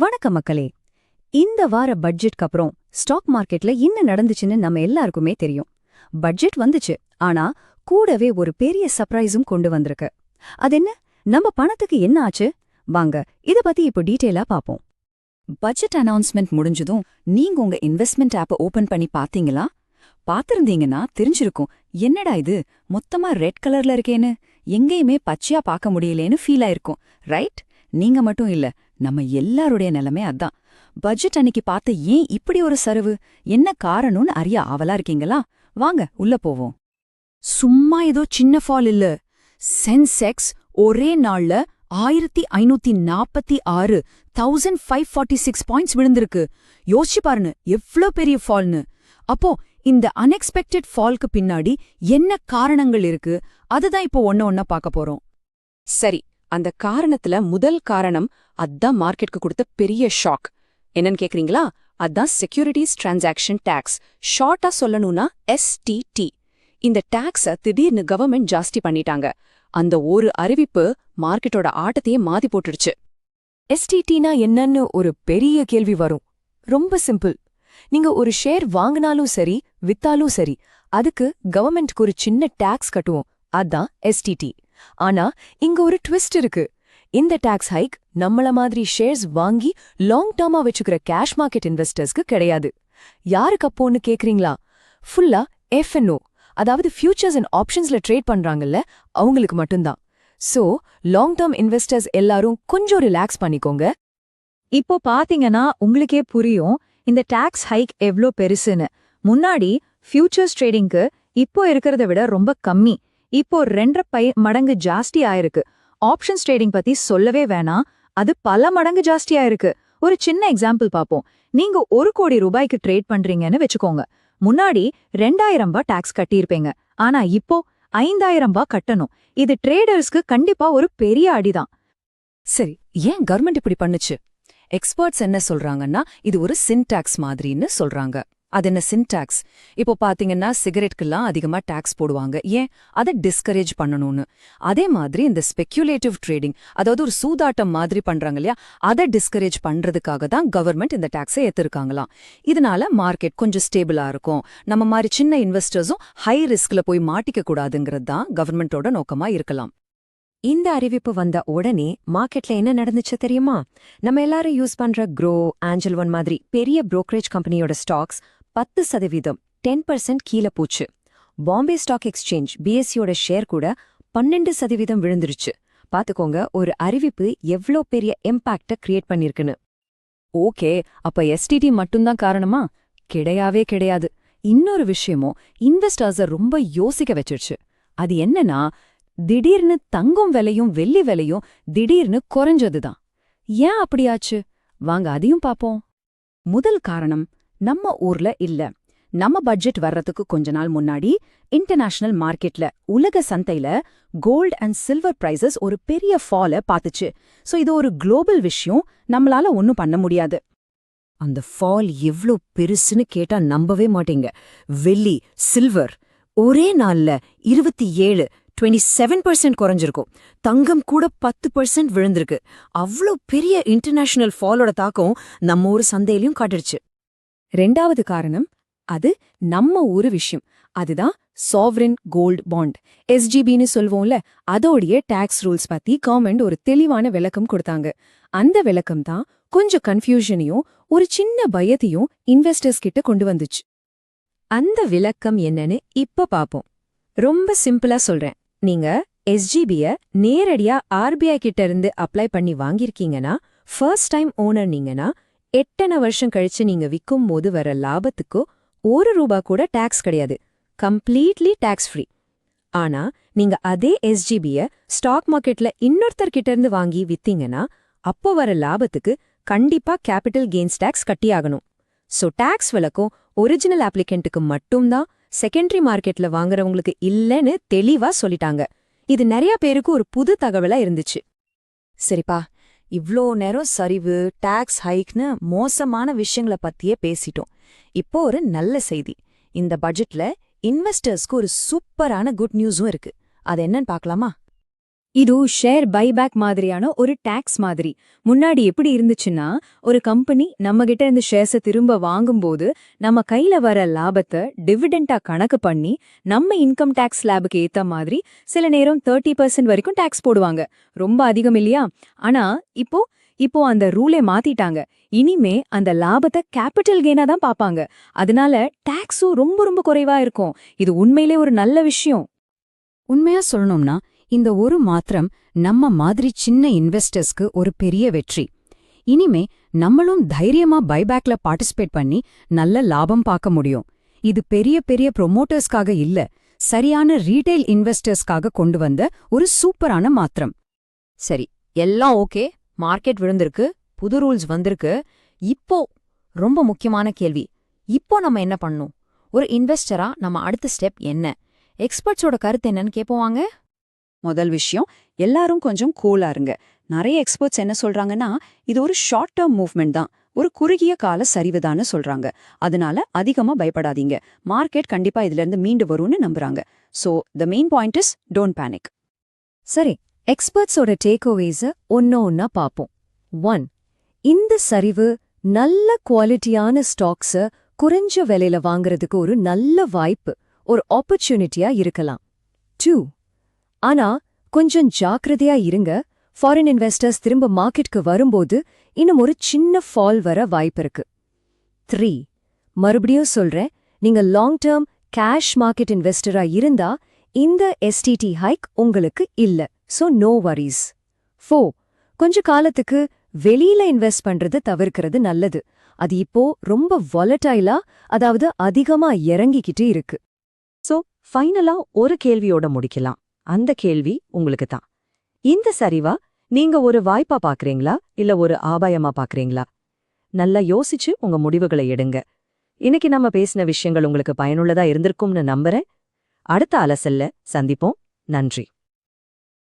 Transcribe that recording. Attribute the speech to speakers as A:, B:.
A: வணக்கம் மக்களே. இந்த வார பட்ஜெட்க்கு அப்புறம் ஸ்டாக் மார்க்கெட்ல என்ன நடந்துச்சுன்னு நம்ம எல்லாருக்குமே தெரியும். பட்ஜெட் வந்துச்சு ஆனா கூடவே ஒரு பெரிய சர்ப்ரைஸும் கொண்டு வந்திருக்கு. அது என்ன? நம்ம பணத்துக்கு என்ன ஆச்சு? வாங்க இத பத்தி இப்போ டீட்டெயிலா பாப்போம். பட்ஜெட் அனௌன்ஸ்மெண்ட் முடிஞ்சதும் நீங்க உங்க இன்வெஸ்ட்மெண்ட் ஆப்பை ஓபன் பண்ணி பாத்தீங்களா? பாத்திருந்தீங்கன்னா தெரிஞ்சிருக்கும். என்னடா இது? மொத்தமா ரெட் கலர்ல இருக்கேன்னு. எங்கேயுமே பச்சையா பார்க்க முடியலேன்னு ஃபீல் ஆயிருக்கும். ரைட்? நீங்க மட்டும் இல்ல நம்ம எல்லாருடைய நிலைமை அதான். பட்ஜெட் அன்னைக்கு பார்த்த ஏன் இப்படி ஒரு சரிவு? என்ன காரணம்னு அறிய ஆவலா இருக்கீங்களா? வாங்க உள்ள போவோம். சும்மா ஏதோ சின்ன ஃபால் இல்ல. சென்செக்ஸ் ஒரே நாள்ல ஆயிரத்தி ஐநூத்தி நாப்பத்தி ஆறு thousand five forty six points விழுந்திருக்கு. யோசிச்சு பாருங்க எவ்ளோ பெரிய ஃபால்னு அப்போ இந்த அன்எக்ஸ்பெக்டட் ஃபால்க்கு பின்னாடி என்ன காரணங்கள் இருக்கு? அதுதான் இப்போ ஒன்ன ஒன்னா பார்க்க போறோம்.
B: சரி அந்த காரணத்துல முதல் காரணம் அதான் மார்க்கெட்க்கு கொடுத்த பெரிய ஷாக் என்னன்னு கேக்குறீங்களா? அதான் செக்யூரிட்டிஸ் டிரான்சாக்ஷன் டேக்ஸ் ஷார்ட்டா சொல்லணும்னா எஸ்டிடி இந்த டாக்ஸ திடீர்னு கவர்மெண்ட் ஜாஸ்தி பண்ணிட்டாங்க. அந்த ஒரு அறிவிப்பு மார்க்கெட்டோட ஆட்டத்தையே மாத்தி போட்டுடுச்சு.
C: எஸ்டிடினா என்னன்னு ஒரு பெரிய கேள்வி வரும். ரொம்ப சிம்பிள் நீங்க ஒரு ஷேர் வாங்கினாலும் சரி வித்தாலும் சரி அதுக்கு கவர்மெண்ட்க்கு ஒரு சின்ன டாக்ஸ் கட்டுவோம். அதான் எஸ்டிடி ஆனா இங்க ஒரு ட்விஸ்ட் இருக்கு. இந்த டாக்ஸ் ஹைக் நம்மள மாதிரி ஷேர்ஸ் வாங்கி லாங் டேர்மா வச்சுக்கிற கேஷ் மார்க்கெட் இன்வெஸ்டர்ஸ்க்கு கிடையாது. யாருக்கு அப்போன்னு கேக்குறீங்களா? ஃபுல்லா எஃப்என்ஓ அதாவது ஃபியூச்சர்ஸ் அண்ட் ஆப்ஷன்ஸ்ல ட்ரேட் பண்றாங்கல்ல அவங்களுக்கு மட்டும்தான். சோ லாங் டேர்ம் இன்வெஸ்டர்ஸ் எல்லாரும் கொஞ்சம் ரிலாக்ஸ் பண்ணிக்கோங்க.
A: இப்போ பாத்தீங்கன்னா உங்களுக்கே புரியும் இந்த டாக்ஸ் ஹைக் எவ்ளோ பெருசுன்னு. முன்னாடி ஃபியூச்சர்ஸ் ட்ரேடிங்க்கு இப்போ இருக்கிறத விட ரொம்ப கம்மி. இப்போ ரெண்டரை பை மடங்கு ஜாஸ்தி ஆயிருக்கு. ஆப்ஷன்ஸ் ட்ரேடிங் பத்தி சொல்லவே வேணாம். அது பல மடங்கு ஜாஸ்தி ஆயிருக்கு. ஒரு சின்ன எக்ஸாம்பிள் பார்ப்போம் நீங்க ஒரு கோடி ரூபாய்க்கு ட்ரேட் பண்றீங்கன்னு வச்சுக்கோங்க. முன்னாடி ரெண்டாயிரம் ரூபாய் டாக்ஸ் கட்டியிருப்பீங்க. ஆனா இப்போ ஐந்தாயிரம் ரூபாய் கட்டணும். இது ட்ரேடர்ஸ்க்கு கண்டிப்பா ஒரு பெரிய அடிதான்.
C: சரி ஏன் கவர்மெண்ட் இப்படி பண்ணுச்சு? எக்ஸ்பர்ட்ஸ் என்ன சொல்றாங்கன்னா இது ஒரு சின்டாக்ஸ் மாதிரின்னு சொல்றாங்க. அது என்ன சின்டாக்ஸ் இப்போ பாத்தீங்கன்னா சிகரெட்க்கெல்லாம் அதிகமா டாக்ஸ் போடுவாங்க. ஏன்? அதை டிஸ்கரேஜ் பண்ணணும்னு. அதே மாதிரி இந்த ஸ்பெக்யூலேட்டிவ் ட்ரேடிங் அதாவது ஒரு சூதாட்டம் மாதிரி பண்றாங்க இல்லையா? அதை டிஸ்கரேஜ் பண்றதுக்காக தான் கவர்மெண்ட் இந்த டாக்ஸை ஏற்றிருக்காங்களாம் இதனால மார்க்கெட் கொஞ்சம் ஸ்டேபிளா இருக்கும். நம்ம மாதிரி சின்ன இன்வெஸ்டர்ஸும் ஹை ரிஸ்க்ல போய் மாட்டிக்க கூடாதுங்கிறது தான் கவர்மெண்டோட நோக்கமா இருக்கலாம். இந்த அறிவிப்பு வந்த உடனே மார்க்கெட்ல என்ன நடந்துச்சு தெரியுமா? நம்ம எல்லாரும் யூஸ் பண்ற க்ரோ ஆஞ்சல் ஒன் மாதிரி பெரிய புரோக்கரேஜ் கம்பெனியோட ஸ்டாக்ஸ் பத்து சதவீதம் டென் பர்சன்ட் கீழே போச்சு. பாம்பே ஸ்டாக் எக்ஸ்சேஞ்ச் பிஎஸ்சியோட ஷேர் கூட பன்னெண்டு சதவீதம் விழுந்துருச்சு. பாத்துக்கோங்க ஒரு அறிவிப்பு எவ்ளோ பெரிய இம்பாக்டை கிரியேட் பண்ணிருக்குன்னு. ஓகே அப்ப எஸ்டிடி மட்டும்தான் காரணமா? கிடையாவே கிடையாது. இன்னொரு விஷயமும் இன்வெஸ்டர்ஸ ரொம்ப யோசிக்க வச்சிருச்சு. அது என்னன்னா திடீர்னு தங்கும் விலையும் வெள்ளி விலையும் திடீர்னு குறைஞ்சதுதான். ஏன் அப்படியாச்சு வாங்க அதையும் பாப்போம் முதல் காரணம் நம்ம ஊர்ல இல்ல. நம்ம பட்ஜெட் வர்றதுக்கு கொஞ்ச நாள் முன்னாடி இன்டர்நேஷனல் மார்க்கெட்ல உலக சந்தையில கோல்ட் அண்ட் சில்வர் பிரைசஸ் ஒரு பெரிய ஃபால பாத்துச்சு சோ இது ஒரு குளோபல் விஷயம். நம்மளால ஒன்னும் பண்ண முடியாது. அந்த ஃபால் எவ்ளோ பெருசுன்னு கேட்டா நம்பவே மாட்டீங்க. வெள்ளி சில்வர் ஒரே நாள்ல இருபத்தி ஏழு டுவெண்ட்டி செவன் பர்சன்ட் குறைஞ்சிருக்கும். தங்கம் கூட பத்து பர்சன்ட் விழுந்திருக்கு. அவ்ளோ பெரிய இன்டர்நேஷனல் ஃபாலோட தாக்கம் நம்ம ஒரு சந்தையிலயும் காட்டுடுச்சு. ரெண்டாவது காரணம் அது நம்ம ஊரு விஷயம். அதுதான் சாவரின் கோல்டு பாண்ட் எஸ்ஜிபின்னு சொல்வோம்ல அதோடைய டாக்ஸ் ரூல்ஸ் பத்தி கவர்மெண்ட் ஒரு தெளிவான விளக்கம் கொடுத்தாங்க. அந்த விளக்கம் தான் கொஞ்சம் கன்ஃபியூஷனையும் ஒரு சின்ன பயத்தையும் இன்வெஸ்டர்ஸ் கிட்ட கொண்டு வந்துச்சு. அந்த விளக்கம் என்னன்னு இப்ப பாப்போம். ரொம்ப சிம்பிளா சொல்றேன். நீங்க எஸ்ஜிபிய நேரடியா ஆர்பிஐ கிட்ட இருந்து அப்ளை பண்ணி வாங்கியிருக்கீங்கன்னா ஃபர்ஸ்ட் டைம் ஓனர் நீங்கன்னா எட்டனை வருஷம் கழிச்சு நீங்க விக்கும் போது வர லாபத்துக்கோ ஒரு ரூபா கூட டாக்ஸ் கிடையாது. கம்ப்ளீட்லி டாக்ஸ் ஃப்ரீ ஆனா நீங்க அதே எஸ்ஜிபிய ஸ்டாக் மார்க்கெட்ல இன்னொருத்தர்கிட்ட இருந்து வாங்கி வித்தீங்கன்னா அப்போ வர லாபத்துக்கு கண்டிப்பா கேபிட்டல் கெயின்ஸ் டாக்ஸ் கட்டியாகணும். சோ டாக்ஸ் விளக்கம் ஒரிஜினல் ஆப்ளிகண்ட்டுக்கு மட்டும்தான் செகண்டரி மார்க்கெட்ல வாங்குறவங்களுக்கு இல்லைன்னு தெளிவா சொல்லிட்டாங்க. இது நிறைய பேருக்கு ஒரு புது தகவலா இருந்துச்சு. சரிப்பா இவ்ளோ நேரம் சரிவு டாக்ஸ் ஹைக்னு மோசமான விஷயங்கள பத்தியே பேசிட்டோம். இப்போ ஒரு நல்ல செய்தி. இந்த பட்ஜெட்ல இன்வெஸ்டர்ஸ்க்கு ஒரு சூப்பரான குட் நியூஸும் இருக்கு. அது என்னன்னு பார்க்கலாமா?
A: இது ஷேர் பைபேக் மாதிரியான ஒரு டாக்ஸ் மாதிரி. முன்னாடி எப்படி இருந்துச்சுன்னா ஒரு கம்பெனி நம்ம கிட்ட இருந்து ஷேர்ஸை திரும்ப வாங்கும்போது நம்ம கையில வர லாபத்தை டிவிடெண்டா கணக்கு பண்ணி நம்ம இன்கம் டாக்ஸ் லாபுக்கு ஏத்த மாதிரி சில நேரம் தேர்ட்டி பர்சன்ட் வரைக்கும் டாக்ஸ் போடுவாங்க. ரொம்ப அதிகம் இல்லையா? ஆனா இப்போ இப்போ அந்த ரூலே மாத்திட்டாங்க. இனிமே அந்த லாபத்தை கேபிட்டல் கெயினா தான் பாப்பாங்க அதனால டாக்ஸும் ரொம்ப ரொம்ப குறைவா இருக்கும். இது உண்மையிலே ஒரு நல்ல விஷயம்.
C: உண்மையா சொல்லணும்னா இந்த ஒரு மாத்திரம் நம்ம மாதிரி சின்ன இன்வெஸ்டர்ஸ்க்கு ஒரு பெரிய வெற்றி. இனிமே நம்மளும் தைரியமா பைபேக்ல பார்ட்டிசிபேட் பண்ணி நல்ல லாபம் பார்க்க முடியும். இது பெரிய பெரிய ப்ரொமோட்டர்ஸ்க்காக இல்ல சரியான ரீட்டைல் இன்வெஸ்டர்ஸ்க்காக கொண்டு வந்த ஒரு சூப்பரான மாத்திரம்.
B: சரி எல்லாம் ஓகே மார்க்கெட் விழுந்திருக்கு புது ரூல்ஸ் வந்திருக்கு. இப்போ ரொம்ப முக்கியமான கேள்வி இப்போ நம்ம என்ன பண்ணும் ஒரு இன்வெஸ்டரா நம்ம அடுத்த ஸ்டெப் என்ன? எக்ஸ்பர்ட்ஸோட கருத்து என்னன்னு கேட்போவாங்க
A: முதல் விஷயம் எல்லாரும் கொஞ்சம் கூலா இருங்க. நிறைய எக்ஸ்பர்ட்ஸ் என்ன சொல்றாங்கன்னா இது ஒரு ஷார்ட் டேர்ம் மூவ்மெண்ட் தான். ஒரு குறுகிய கால சரிவுதான்னு சொல்றாங்க. அதனால அதிகமா பயப்படாதீங்க. மார்க்கெட் கண்டிப்பா இதுல இருந்து மீண்டு வரும்னு நம்புறாங்க. So the main point is don't panic சரி எக்ஸ்பர்ட்ஸோட டேக் ஓவேஸ ஒன்னு ஒன்னா பார்ப்போம். ஒன் இந்த சரிவு நல்ல குவாலிட்டியான ஸ்டாக்ஸ குறைஞ்ச விலையில வாங்குறதுக்கு ஒரு நல்ல வாய்ப்பு ஒரு ஆப்பர்ச்சுனிட்டியா இருக்கலாம். டூ ஆனா கொஞ்சம் ஜாக்கிரதையா இருங்க. ஃபாரின் இன்வெஸ்டர்ஸ் திரும்ப மார்க்கெட்க்கு வரும்போது இன்னும் ஒரு சின்ன ஃபால் வர வாய்ப்பிருக்கு த்ரீ மறுபடியும் சொல்றேன். நீங்க லாங் டேர்ம் கேஷ் மார்க்கெட் இன்வெஸ்டரா இருந்தா இந்த எஸ்டிடி ஹைக் உங்களுக்கு இல்ல. சோ நோ வரிஸ் ஃபோ கொஞ்ச காலத்துக்கு வெளியில இன்வெஸ்ட் பண்றது தவிர்க்கிறது நல்லது. அது இப்போ ரொம்ப வொலட்டைலா அதாவது அதிகமா இறங்கிக்கிட்டு இருக்கு.
D: சோ ஃபைனலா ஒரு கேள்வியோட முடிக்கலாம். அந்த கேள்வி உங்களுக்கு தான். இந்த சரிவா நீங்க ஒரு வாய்ப்பா பாக்குறீங்களா? இல்ல ஒரு ஆபாயமா பாக்குறீங்களா? நல்லா யோசிச்சு உங்க முடிவுகளை எடுங்க. இன்னைக்கு நம்ம பேசின விஷயங்கள் உங்களுக்கு பயனுள்ளதா இருந்திருக்கும்னு நம்புறேன். அடுத்த அலசல்ல சந்திப்போம். நன்றி.